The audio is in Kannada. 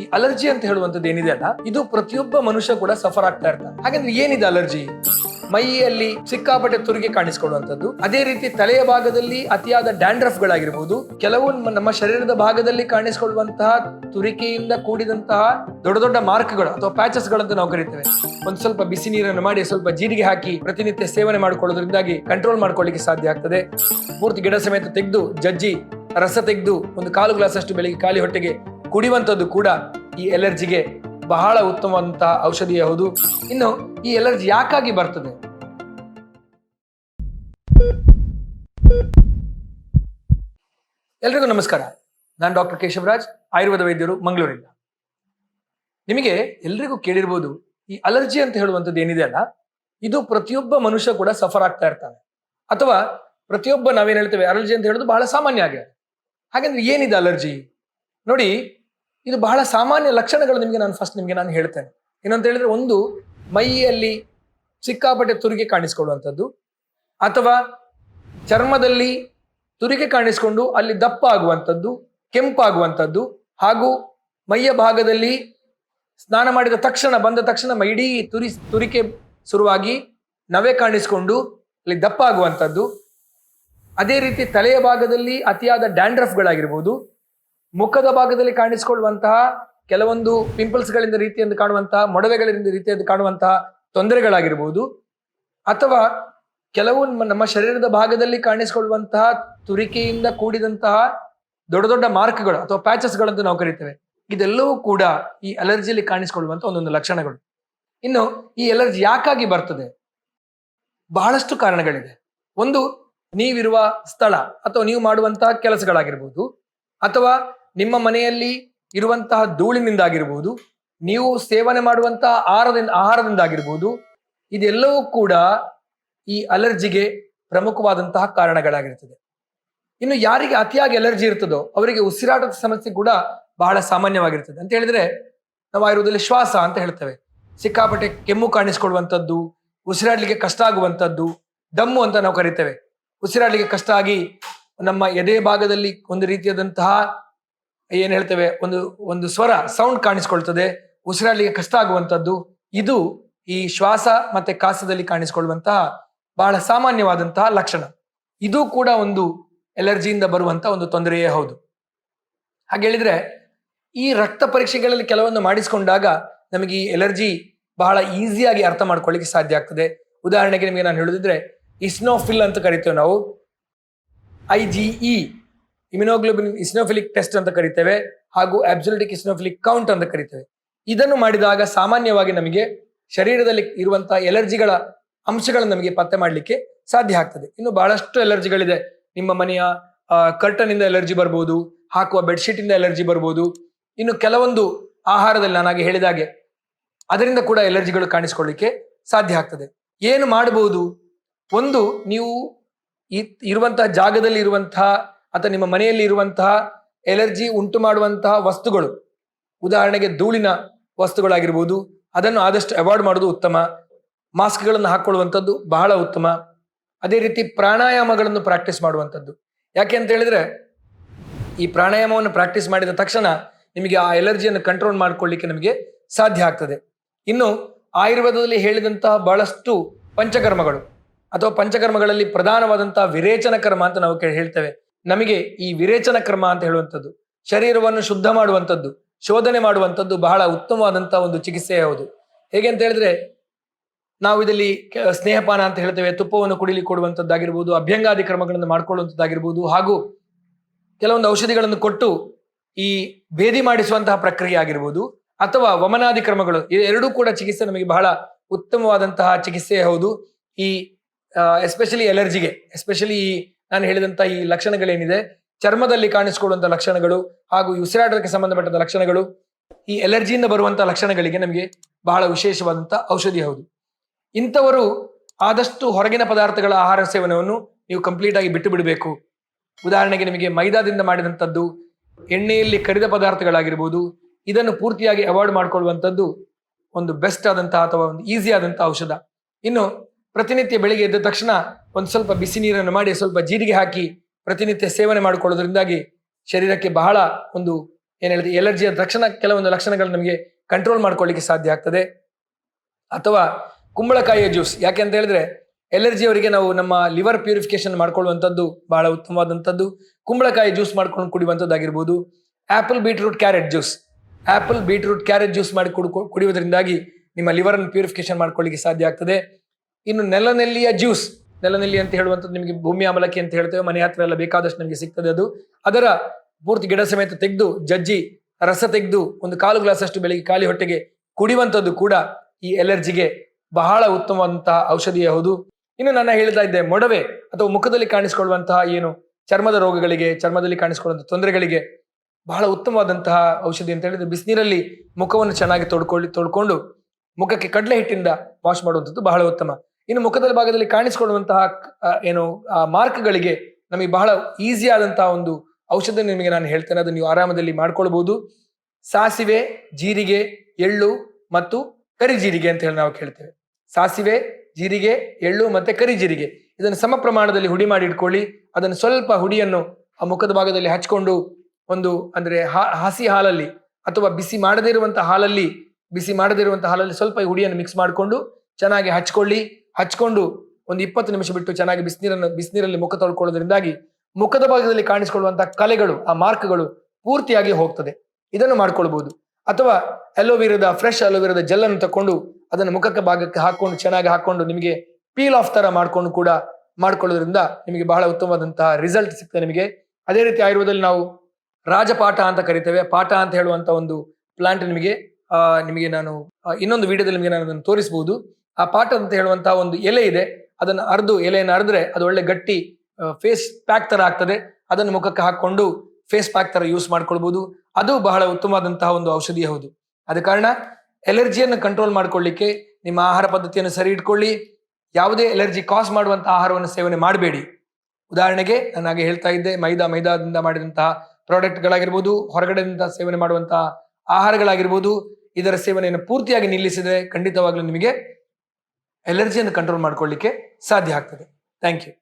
ಈ ಅಲರ್ಜಿ ಅಂತ ಹೇಳುವಂತದ್ದು ಏನಿದೆ ಅಲ್ಲ, ಇದು ಪ್ರತಿಯೊಬ್ಬ ಮನುಷ್ಯ ಕೂಡ ಸಫರ್ ಆಗ್ತಾ ಇರ್ತಾನೆ. ಹಾಗಂದ್ರೆ ಏನಿದೆ ಅಲರ್ಜಿ? ಮೈಯಲ್ಲಿ ಸಿಕ್ಕಾಪಟ್ಟೆ ತುರಿಗೆ ಕಾಣಿಸ್ಕೊಳ್ಳುವಂಥದ್ದು. ಅದೇ ರೀತಿ ತಲೆಯ ಭಾಗದಲ್ಲಿ ಅತಿಯಾದ ಡ್ಯಾಂಡ್ರಫ್ ಗಳಾಗಿರ್ಬೋದು ಕೆಲವು ನಮ್ಮ ಶರೀರದ ಭಾಗದಲ್ಲಿ ಕಾಣಿಸಿಕೊಳ್ಳುವಂತಹ ತುರಿಕೆಯಿಂದ ಕೂಡಿದಂತಹ ದೊಡ್ಡ ದೊಡ್ಡ ಮಾರ್ಕ್ಗಳು ಅಥವಾ ಪ್ಯಾಚಸ್ ಗಳಂತ ನಾವು ಕರಿತೇವೆ. ಒಂದು ಸ್ವಲ್ಪ ಬಿಸಿ ನೀರನ್ನು ಮಾಡಿ, ಸ್ವಲ್ಪ ಜೀರಿಗೆ ಹಾಕಿ ಪ್ರತಿನಿತ್ಯ ಸೇವನೆ ಮಾಡಿಕೊಳ್ಳೋದ್ರಿಂದಾಗಿ ಕಂಟ್ರೋಲ್ ಮಾಡ್ಕೊಳ್ಳಿಕ್ಕೆ ಸಾಧ್ಯ ಆಗ್ತದೆ. ಪೂರ್ತಿ ಗಿಡ ಸಮೇತ ತೆಗೆದು, ಜಜ್ಜಿ, ರಸ ತೆಗೆದು, ಒಂದು ಕಾಲು ಗ್ಲಾಸ್ ಅಷ್ಟು ಬೆಳಿಗ್ಗೆ ಖಾಲಿ ಹೊಟ್ಟೆಗೆ ಕುಡಿಯುವಂಥದ್ದು ಕೂಡ ಈ ಎಲರ್ಜಿಗೆ ಬಹಳ ಉತ್ತಮವಾದಂತಹ ಔಷಧಿ ಹೌದು ಇನ್ನು ಈ ಎಲರ್ಜಿ ಯಾಕಾಗಿ ಬರ್ತದೆ? ಎಲ್ರಿಗೂ ನಮಸ್ಕಾರ. ನಾನು ಡಾಕ್ಟರ್ ಕೇಶವರಾಜ್, ಆಯುರ್ವೇದ ವೈದ್ಯರು ಮಂಗಳೂರಿಂದ. ನಿಮಗೆ ಎಲ್ರಿಗೂ ಕೇಳಿರ್ಬೋದು, ಈ ಅಲರ್ಜಿ ಅಂತ ಹೇಳುವಂಥದ್ದು ಏನಿದೆ ಅಲ್ಲ? ಇದು ಪ್ರತಿಯೊಬ್ಬ ಮನುಷ್ಯ ಕೂಡ ಸಫರ್ ಆಗ್ತಾ ಇರ್ತಾನೆ. ಅಥವಾ ಪ್ರತಿಯೊಬ್ಬ ನಾವೇನು ಹೇಳ್ತೇವೆ, ಅಲರ್ಜಿ ಅಂತ ಹೇಳೋದು ಬಹಳ ಸಾಮಾನ್ಯ ಆಗಿದೆ ಹಾಗಂದ್ರೆ ಏನಿದೆ ಅಲರ್ಜಿ? ನೋಡಿ, ಇದು ಬಹಳ ಸಾಮಾನ್ಯ ಲಕ್ಷಣಗಳು ನಿಮಗೆ ನಾನು ಫಸ್ಟ್ ನಿಮಗೆ ನಾನು ಹೇಳ್ತೇನೆ. ಏನಂತ ಹೇಳಿದ್ರೆ ಒಂದು, ಮೈಯಲ್ಲಿ ಸಿಕ್ಕಾಪಟ್ಟೆ ತುರಿಗೆ ಕಾಣಿಸ್ಕೊಳ್ಳುವಂಥದ್ದು, ಅಥವಾ ಚರ್ಮದಲ್ಲಿ ತುರಿಗೆ ಕಾಣಿಸ್ಕೊಂಡು ಅಲ್ಲಿ ದಪ್ಪ ಆಗುವಂಥದ್ದು, ಕೆಂಪಾಗುವಂಥದ್ದು, ಹಾಗೂ ಮೈಯ ಭಾಗದಲ್ಲಿ ಸ್ನಾನ ಮಾಡಿದ ತಕ್ಷಣ, ಬಂದ ತಕ್ಷಣ ಮೈ ಇಡೀ ತುರಿ, ತುರಿಕೆ ಶುರುವಾಗಿ ನವೆ ಕಾಣಿಸ್ಕೊಂಡು ಅಲ್ಲಿ ದಪ್ಪ ಆಗುವಂಥದ್ದು. ಅದೇ ರೀತಿ ತಲೆಯ ಭಾಗದಲ್ಲಿ ಅತಿಯಾದ ಡ್ಯಾಂಡ್ರಫ್ಗಳಾಗಿರ್ಬೋದು ಮುಖದ ಭಾಗದಲ್ಲಿ ಕಾಣಿಸಿಕೊಳ್ಳುವಂತಹ ಕೆಲವೊಂದು ಪಿಂಪಲ್ಸ್ಗಳಿಂದ ರೀತಿಯಿಂದ ಕಾಣುವಂತಹ, ಮೊಡವೆಗಳಿಂದ ರೀತಿಯಿಂದ ಕಾಣುವಂತಹ ತೊಂದರೆಗಳಾಗಿರ್ಬೋದು. ಅಥವಾ ಕೆಲವು ನಮ್ಮ- ಶರೀರದ ಭಾಗದಲ್ಲಿ ಕಾಣಿಸಿಕೊಳ್ಳುವಂತಹ ತುರಿಕೆಯಿಂದ ಕೂಡಿದಂತಹ ದೊಡ್ಡ ದೊಡ್ಡ ಮಾರ್ಕ್ಗಳು ಅಥವಾ ಪ್ಯಾಚಸ್ಗಳಂತ ನಾವು ಕರಿತೇವೆ. ಇದೆಲ್ಲವೂ ಕೂಡ ಈ ಅಲರ್ಜಿಯಲ್ಲಿ ಕಾಣಿಸಿಕೊಳ್ಳುವಂತ ಒಂದೊಂದು ಲಕ್ಷಣಗಳು. ಇನ್ನು ಈ ಅಲರ್ಜಿ ಯಾಕಾಗಿ ಬರ್ತದೆ? ಬಹಳಷ್ಟು ಕಾರಣಗಳಿದೆ. ಒಂದು, ನೀವಿರುವ ಸ್ಥಳ ಅಥವಾ ನೀವು ಮಾಡುವಂತಹ ಕೆಲಸಗಳಾಗಿರ್ಬೋದು. ಅಥವಾ ನಿಮ್ಮ ಮನೆಯಲ್ಲಿ ಇರುವಂತಹ ಧೂಳಿನಿಂದಾಗಿರ್ಬೋದು, ನೀವು ಸೇವನೆ ಮಾಡುವಂತಹ ಆಹಾರದಿಂದ, ಆಹಾರದಿಂದಾಗಿರ್ಬೋದು, ಇದೆಲ್ಲವೂ ಕೂಡ ಈ ಅಲರ್ಜಿಗೆ ಪ್ರಮುಖವಾದಂತಹ ಕಾರಣಗಳಾಗಿರ್ತದೆ. ಇನ್ನು ಯಾರಿಗೆ ಅತಿಯಾಗಿ ಅಲರ್ಜಿ ಇರ್ತದೋ, ಅವರಿಗೆ ಉಸಿರಾಟದ ಸಮಸ್ಯೆ ಕೂಡ ಬಹಳ ಸಾಮಾನ್ಯವಾಗಿರ್ತದೆ. ಅಂತ ಹೇಳಿದ್ರೆ, ನಾವು ಆಯುರ್ವೇದದಲ್ಲಿ ಶ್ವಾಸ ಅಂತ ಹೇಳ್ತೇವೆ. ಸಿಕ್ಕಾಪಟ್ಟೆ ಕೆಮ್ಮು ಕಾಣಿಸ್ಕೊಳ್ಳುವಂಥದ್ದು, ಉಸಿರಾಡ್ಲಿಕ್ಕೆ ಕಷ್ಟ ಆಗುವಂಥದ್ದು, ದಮ್ಮು ಅಂತ ನಾವು ಕರಿತೇವೆ. ಉಸಿರಾಡ್ಲಿಕ್ಕೆ ಕಷ್ಟ ಆಗಿ ನಮ್ಮ ಎದೆ ಭಾಗದಲ್ಲಿ ಒಂದು ರೀತಿಯಾದಂತಹ ಏನ್ ಹೇಳ್ತೇವೆ? ಒಂದು ಒಂದು ಸ್ವರ ಸೌಂಡ್ ಕಾಣಿಸ್ಕೊಳ್ತದೆ. ಉಸಿರಾಳಿಗೆ ಕಷ್ಟ ಆಗುವಂಥದ್ದು. ಇದು ಈ ಶ್ವಾಸ ಮತ್ತೆ ಕಾಸದಲ್ಲಿ ಕಾಣಿಸಿಕೊಳ್ಳುವಂತಹ ಬಹಳ ಸಾಮಾನ್ಯವಾದಂತಹ ಲಕ್ಷಣ. ಇದು ಕೂಡ ಒಂದು ಎಲರ್ಜಿಯಿಂದ ಬರುವಂತಹ ಒಂದು ತೊಂದರೆಯೇ ಹೌದು. ಹಾಗೆ ಹೇಳಿದ್ರೆ, ಈ ರಕ್ತ ಪರೀಕ್ಷೆಗಳಲ್ಲಿ ಕೆಲವೊಂದು ಮಾಡಿಸಿಕೊಂಡಾಗ ನಮಗೆ ಈ ಎಲರ್ಜಿ ಬಹಳ ಈಸಿಯಾಗಿ ಅರ್ಥ ಮಾಡ್ಕೊಳ್ಳಿಕ್ಕೆ ಸಾಧ್ಯ ಆಗ್ತದೆ. ಉದಾಹರಣೆಗೆ ನಿಮಗೆ ನಾನು ಹೇಳಿದ್ರೆ ಇಸ್ನೋಫಿಲ್ ಅಂತ ಕರಿತೇವೆ ನಾವು. I G E immunoglobulin, eosinophilic test ಅಂತ ಕರಿತೇವೆ ಹಾಗೂ ಅಬ್ಸೊಲ್ಯೂಟಿಕ್ ಇಸ್ನೋಫಿಲಿಕ್ ಕೌಂಟ್ ಅಂತ ಕರಿತೇವೆ. ಇದನ್ನು ಮಾಡಿದಾಗ ಸಾಮಾನ್ಯವಾಗಿ ನಮಗೆ ಶರೀರದಲ್ಲಿ ಇರುವಂತಹ ಎಲರ್ಜಿಗಳ ಅಂಶಗಳನ್ನು ನಮಗೆ ಪತ್ತೆ ಮಾಡಲಿಕ್ಕೆ ಸಾಧ್ಯ ಆಗ್ತದೆ. ಇನ್ನು ಬಹಳಷ್ಟು ಎಲರ್ಜಿಗಳಿದೆ. ನಿಮ್ಮ ಮನೆಯ ಕರ್ಟನ್ ಇಂದ ಎಲರ್ಜಿ ಬರ್ಬೋದು, ಹಾಕುವ ಬೆಡ್ಶೀಟ್ ಇಂದ ಎಲರ್ಜಿ ಬರ್ಬೋದು. ಇನ್ನು ಕೆಲವೊಂದು ಆಹಾರದಲ್ಲಿ ನಾನಾಗೆ ಹೇಳಿದಾಗೆ ಅದರಿಂದ ಕೂಡ ಎಲರ್ಜಿಗಳು ಕಾಣಿಸ್ಕೊಳ್ಳಿಕ್ಕೆ ಸಾಧ್ಯ ಆಗ್ತದೆ. ಏನು ಮಾಡಬಹುದು ಒಂದು, ನೀವು ಇರುವಂತಹ ಜಾಗದಲ್ಲಿ ಇರುವಂತಹ ಅಥವಾ ನಿಮ್ಮ ಮನೆಯಲ್ಲಿ ಇರುವಂತಹ ಎಲರ್ಜಿ ಉಂಟು ಮಾಡುವಂತಹ ವಸ್ತುಗಳು, ಉದಾಹರಣೆಗೆ ಧೂಳಿನ ವಸ್ತುಗಳಾಗಿರ್ಬೋದು, ಅದನ್ನು ಆದಷ್ಟು ಅವಾಯ್ಡ್ ಮಾಡೋದು ಉತ್ತಮ. ಮಾಸ್ಕ್ಗಳನ್ನು ಹಾಕ್ಕೊಳ್ಳುವಂಥದ್ದು ಬಹಳ ಉತ್ತಮ. ಅದೇ ರೀತಿ ಪ್ರಾಣಾಯಾಮಗಳನ್ನು ಪ್ರಾಕ್ಟೀಸ್ ಮಾಡುವಂಥದ್ದು. ಯಾಕೆ ಅಂತ ಹೇಳಿದ್ರೆ, ಈ ಪ್ರಾಣಾಯಾಮವನ್ನು ಪ್ರಾಕ್ಟೀಸ್ ಮಾಡಿದ ತಕ್ಷಣ ನಿಮಗೆ ಆ ಎಲರ್ಜಿಯನ್ನು ಕಂಟ್ರೋಲ್ ಮಾಡ್ಕೊಳ್ಳಿಕ್ಕೆ ನಮಗೆ ಸಾಧ್ಯ ಆಗ್ತದೆ. ಇನ್ನು ಆಯುರ್ವೇದದಲ್ಲಿ ಹೇಳಿದಂತಹ ಬಹಳಷ್ಟು ಪಂಚಕರ್ಮಗಳು, ಅಥವಾ ಪಂಚಕರ್ಮಗಳಲ್ಲಿ ಪ್ರಧಾನವಾದಂತಹ ವಿರೇಚನ ಕರ್ಮ ಅಂತ ನಾವು ಹೇಳ್ತೇವೆ. ನಮಗೆ ಈ ವಿರೇಚನ ಕ್ರಮ ಅಂತ ಹೇಳುವಂಥದ್ದು, ಶರೀರವನ್ನು ಶುದ್ಧ ಮಾಡುವಂಥದ್ದು, ಶೋಧನೆ ಮಾಡುವಂಥದ್ದು ಬಹಳ ಉತ್ತಮವಾದಂತಹ ಒಂದು ಚಿಕಿತ್ಸೆ ಯಾವುದು. ಹೇಗೆ ಅಂತ ಹೇಳಿದ್ರೆ, ನಾವು ಇದರಲ್ಲಿ ಸ್ನೇಹಪಾನ ಅಂತ ಹೇಳ್ತೇವೆ, ತುಪ್ಪವನ್ನು ಕುಡಿಲಿ ಕೊಡುವಂಥದ್ದಾಗಿರ್ಬೋದು, ಅಭ್ಯಂಗಾದಿ ಕ್ರಮಗಳನ್ನು ಮಾಡ್ಕೊಳ್ಳುವಂಥದ್ದಾಗಿರ್ಬೋದು, ಹಾಗೂ ಕೆಲವೊಂದು ಔಷಧಿಗಳನ್ನು ಕೊಟ್ಟು ಈ ಭೇದಿ ಮಾಡಿಸುವಂತಹ ಪ್ರಕ್ರಿಯೆ ಆಗಿರ್ಬೋದು, ಅಥವಾ ವಮನಾದಿ ಕ್ರಮಗಳು ಎರಡೂ ಕೂಡ ಚಿಕಿತ್ಸೆ ನಮಗೆ ಬಹಳ ಉತ್ತಮವಾದಂತಹ ಚಿಕಿತ್ಸೆ ಹೌದು ಈ ಎಸ್ಪೆಷಲಿ ಎಲರ್ಜಿಗೆ ಎಸ್ಪೆಷಲಿ ಈ ನಾನು ಹೇಳಿದಂತ ಈ ಲಕ್ಷಣಗಳೇನಿದೆ? ಚರ್ಮದಲ್ಲಿ ಕಾಣಿಸಿಕೊಳ್ಳುವಂತ ಲಕ್ಷಣಗಳು ಹಾಗೂ ಉಸಿರಾಟಕ್ಕೆ ಸಂಬಂಧಪಟ್ಟಂತ ಲಕ್ಷಣಗಳು, ಈ ಎಲರ್ಜಿಯಿಂದ ಬರುವಂತಹ ಲಕ್ಷಣಗಳಿಗೆ ನಮಗೆ ಬಹಳ ವಿಶೇಷವಾದಂತಹ ಔಷಧಿ ಹೌದು. ಇಂಥವರು ಆದಷ್ಟು ಹೊರಗಿನ ಪದಾರ್ಥಗಳ ಆಹಾರ ಸೇವನವನ್ನು ನೀವು ಕಂಪ್ಲೀಟ್ ಆಗಿ ಬಿಟ್ಟು ಬಿಡಬೇಕು. ಉದಾಹರಣೆಗೆ ನಿಮಗೆ ಮೈದಾದಿಂದ ಮಾಡಿದಂಥದ್ದು ಎಣ್ಣೆಯಲ್ಲಿ ಕರಿದ ಪದಾರ್ಥಗಳಾಗಿರ್ಬೋದು, ಇದನ್ನು ಪೂರ್ತಿಯಾಗಿ ಅವಾಯ್ಡ್ ಮಾಡಿಕೊಳ್ಳುವಂಥದ್ದು ಒಂದು ಬೆಸ್ಟ್ ಆದಂತಹ ಅಥವಾ ಒಂದು ಈಸಿ ಆದಂತಹ ಔಷಧ. ಇನ್ನು ಪ್ರತಿನಿತ್ಯ ಬೆಳಿಗ್ಗೆ ಎದ್ದ ತಕ್ಷಣ ಒಂದು ಸ್ವಲ್ಪ ಬಿಸಿ ನೀರನ್ನು ಮಾಡಿ ಸ್ವಲ್ಪ ಜೀರಿಗೆ ಹಾಕಿ ಪ್ರತಿನಿತ್ಯ ಸೇವನೆ ಮಾಡಿಕೊಳ್ಳೋದ್ರಿಂದಾಗಿ ಶರೀರಕ್ಕೆ ಬಹಳ ಒಂದು ಏನು ಹೇಳಿದೆ ಎಲರ್ಜಿಯ ತಕ್ಷಣ ಕೆಲವೊಂದು ಲಕ್ಷಣಗಳು ನಮಗೆ ಕಂಟ್ರೋಲ್ ಮಾಡ್ಕೊಳ್ಳಿಕ್ಕೆ ಸಾಧ್ಯ ಆಗ್ತದೆ. ಅಥವಾ ಕುಂಬಳಕಾಯಿಯ ಜ್ಯೂಸ್ ಯಾಕೆ ಅಂತ ಹೇಳಿದ್ರೆ ಎಲರ್ಜಿ ಅವರಿಗೆ ನಾವು ನಮ್ಮ ಲಿವರ್ ಪ್ಯೂರಿಫಿಕೇಶನ್ ಮಾಡ್ಕೊಳ್ಳುವಂಥದ್ದು ಬಹಳ ಉತ್ತಮವಾದಂಥದ್ದು. ಕುಂಬಳಕಾಯಿ ಜ್ಯೂಸ್ ಮಾಡ್ಕೊಂಡು ಕುಡಿಯುವಂಥದ್ದಾಗಿರ್ಬೋದು. Apple beetroot carrot juice apple beetroot carrot juice ಮಾಡಿ ಕುಡು ಕುಡಿಯೋದ್ರಿಂದಾಗಿ ನಿಮ್ಮ ಲಿವರನ್ನು ಪ್ಯೂರಿಫಿಕೇಶನ್ ಮಾಡ್ಕೊಳ್ಳಿಕ್ಕೆ ಸಾಧ್ಯ ಆಗ್ತದೆ. ಇನ್ನು ನೆಲನೆಲ್ಲಿಯ ಜ್ಯೂಸ್. ನೆಲನೆಲ್ಲಿ ಅಂತ ಹೇಳುವಂಥದ್ದು ನಿಮಗೆ ಭೂಮಿ ಅಮಲಕ್ಕಿ ಅಂತ ಹೇಳ್ತೇವೆ. ಮನೆ ಹತ್ರ ಎಲ್ಲ ಬೇಕಾದಷ್ಟು ನಮಗೆ ಸಿಗ್ತದೆ ಅದು. ಅದರ ಪೂರ್ತಿ ಗಿಡ ಸಮೇತ ತೆಗೆದು, ಜಜ್ಜಿ, ರಸ ತೆಗೆದು, ಒಂದು ಕಾಲು ಗ್ಲಾಸ್ ಅಷ್ಟು ಬೆಳಿಗ್ಗೆ ಖಾಲಿ ಹೊಟ್ಟೆಗೆ ಕುಡಿಯುವಂಥದ್ದು ಕೂಡ ಈ ಎಲರ್ಜಿಗೆ ಬಹಳ ಉತ್ತಮವಾದಂತಹ ಔಷಧಿಯೇ ಹೌದು ಇನ್ನು ನಾನು ಹೇಳ್ತಾ ಇದ್ದೆ ಮೊಡವೆ ಅಥವಾ ಮುಖದಲ್ಲಿ ಕಾಣಿಸಿಕೊಳ್ಳುವಂತಹ ಏನು ಚರ್ಮದ ರೋಗಗಳಿಗೆ, ಚರ್ಮದಲ್ಲಿ ಕಾಣಿಸಿಕೊಳ್ಳುವಂತಹ ತೊಂದರೆಗಳಿಗೆ ಬಹಳ ಉತ್ತಮವಾದಂತಹ ಔಷಧಿ ಅಂತ ಹೇಳಿದ್ರೆ ಬಿಸಿನೀರಲ್ಲಿ ಮುಖವನ್ನು ಚೆನ್ನಾಗಿ ತೊಡ್ಕೊಳ್ಳಿ, ತೊಡ್ಕೊಂಡು ಮುಖಕ್ಕೆ ಕಡಲೆ ಹಿಟ್ಟಿಂದ ವಾಶ್ ಮಾಡುವಂಥದ್ದು ಬಹಳ ಉತ್ತಮ. ಇನ್ನು ಮುಖದ ಭಾಗದಲ್ಲಿ ಕಾಣಿಸಿಕೊಳ್ಳುವಂತಹ ಏನು ಮಾರ್ಕ್ಗಳಿಗೆ ನಮಗೆ ಬಹಳ ಈಸಿ ಆದಂತಹ ಒಂದು ಔಷಧ ನಿಮಗೆ ನಾನು ಹೇಳ್ತೇನೆ. ಅದನ್ನು ನೀವು ಆರಾಮದಲ್ಲಿ ಮಾಡ್ಕೊಳ್ಬಹುದು ಸಾಸಿವೆ, ಜೀರಿಗೆ, ಎಳ್ಳು ಮತ್ತು ಕರಿಜೀರಿಗೆ ಅಂತ ಹೇಳಿ ನಾವು ಕೇಳ್ತೇವೆ. ಸಾಸಿವೆ, ಜೀರಿಗೆ, ಎಳ್ಳು ಮತ್ತೆ ಕರಿಜೀರಿಗೆ. ಇದನ್ನು ಸಮ ಪ್ರಮಾಣದಲ್ಲಿ ಹುಡಿ ಮಾಡಿ ಇಟ್ಕೊಳ್ಳಿ. ಅದನ್ನು ಸ್ವಲ್ಪ ಹುಡಿಯನ್ನು ಆ ಮುಖದ ಭಾಗದಲ್ಲಿ ಹಚ್ಕೊಂಡು ಒಂದು ಅಂದ್ರೆ ಹಸಿ ಹಾಲಲ್ಲಿ ಅಥವಾ ಬಿಸಿ ಮಾಡದೇ ಇರುವಂತಹ ಹಾಲಲ್ಲಿ, ಬಿಸಿ ಮಾಡದೇ ಇರುವಂತಹ ಹಾಲಲ್ಲಿ ಸ್ವಲ್ಪ ಈ ಹುಡಿಯನ್ನು ಮಿಕ್ಸ್ ಮಾಡಿಕೊಂಡು ಚೆನ್ನಾಗಿ ಹಚ್ಕೊಳ್ಳಿ. ಹಚ್ಕೊಂಡು ಒಂದು ಇಪ್ಪತ್ತು ನಿಮಿಷ ಬಿಟ್ಟು ಚೆನ್ನಾಗಿ ಬಿಸಿನೀರನ್ನು ಬಿಸಿನೀರಲ್ಲಿ ಮುಖ ತೊಳ್ಕೊಳ್ಳೋದ್ರಿಂದಾಗಿ ಮುಖದ ಭಾಗದಲ್ಲಿ ಕಾಣಿಸಿಕೊಳ್ಳುವಂತಹ ಕಲೆಗಳು, ಆ ಮಾರ್ಕ್ಗಳು ಪೂರ್ತಿಯಾಗಿ ಹೋಗ್ತದೆ. ಇದನ್ನು ಮಾಡ್ಕೊಳ್ಬಹುದು. ಅಥವಾ ಅಲೋವೆರಾದ, ಫ್ರೆಶ್ ಅಲೋವೆರಾದ ಜೆಲ್ ಅನ್ನು ತಕೊಂಡು ಅದನ್ನು ಮುಖಕ್ಕೆ ಭಾಗಕ್ಕೆ ಹಾಕೊಂಡು ಚೆನ್ನಾಗಿ ಹಾಕೊಂಡು ನಿಮಗೆ ಪೀಲ್ ಆಫ್ ತರ ಮಾಡ್ಕೊಂಡು ಕೂಡ ಮಾಡ್ಕೊಳ್ಳೋದ್ರಿಂದ ನಿಮಗೆ ಬಹಳ ಉತ್ತಮವಾದಂತಹ ರಿಸಲ್ಟ್ ಸಿಗ್ತದೆ ನಿಮಗೆ. ಅದೇ ರೀತಿ ಆಯುರ್ವೇದದಲ್ಲಿ ನಾವು ರಾಜಪಾಠ ಅಂತ ಕರಿತೇವೆ. ಪಾಠ ಅಂತ ಹೇಳುವಂತ ಒಂದು ಪ್ಲಾಂಟ್ ನಿಮಗೆ ನಿಮಗೆ ನಾನು ಇನ್ನೊಂದು ವಿಡಿಯೋದಲ್ಲಿ ನಿಮಗೆ ನಾನು ಅದನ್ನು ತೋರಿಸಬಹುದು ಆ ಪಾಟ್ ಅಂತ ಹೇಳುವಂತಹ ಒಂದು ಎಲೆ ಇದೆ. ಅದನ್ನು ಅರ್ದು, ಎಲೆಯನ್ನು ಅರ್ದ್ರೆ ಅದು ಒಳ್ಳೆ ಗಟ್ಟಿ ಫೇಸ್ ಪ್ಯಾಕ್ ತರ ಆಗ್ತದೆ. ಅದನ್ನು ಮುಖಕ್ಕೆ ಹಾಕೊಂಡು ಫೇಸ್ ಪ್ಯಾಕ್ ತರ ಯೂಸ್ ಮಾಡ್ಕೊಳ್ಬಹುದು ಅದು ಬಹಳ ಉತ್ತಮವಾದಂತಹ ಒಂದು ಔಷಧಿ ಹೌದು. ಆದ ಕಾರಣ ಎಲರ್ಜಿಯನ್ನು ಕಂಟ್ರೋಲ್ ಮಾಡ್ಕೊಳ್ಳಿಕ್ಕೆ ನಿಮ್ಮ ಆಹಾರ ಪದ್ಧತಿಯನ್ನು ಸರಿ ಇಟ್ಕೊಳ್ಳಿ. ಯಾವುದೇ ಎಲರ್ಜಿ ಕಾಸ್ ಮಾಡುವಂತಹ ಆಹಾರವನ್ನು ಸೇವನೆ ಮಾಡಬೇಡಿ. ಉದಾಹರಣೆಗೆ ನಾನು ಹಾಗೆ ಹೇಳ್ತಾ ಇದ್ದೆ, ಮೈದಾ, ಮೈದಾದಿಂದ ಮಾಡಿದಂತಹ ಪ್ರಾಡಕ್ಟ್ಗಳಾಗಿರ್ಬೋದು ಹೊರಗಡೆಯಿಂದ ಸೇವನೆ ಮಾಡುವಂತಹ ಆಹಾರಗಳಾಗಿರ್ಬೋದು, ಇದರ ಸೇವನೆಯನ್ನು ಪೂರ್ತಿಯಾಗಿ ನಿಲ್ಲಿಸಿದರೆ ಖಂಡಿತವಾಗ್ಲೂ ನಿಮಗೆ ಎಲರ್ಜಿಯನ್ನು ಕಂಟ್ರೋಲ್ ಮಾಡ್ಕೊಳ್ಳಿಕ್ಕೆ ಸಾಧ್ಯ ಆಗ್ತದೆ. Thank you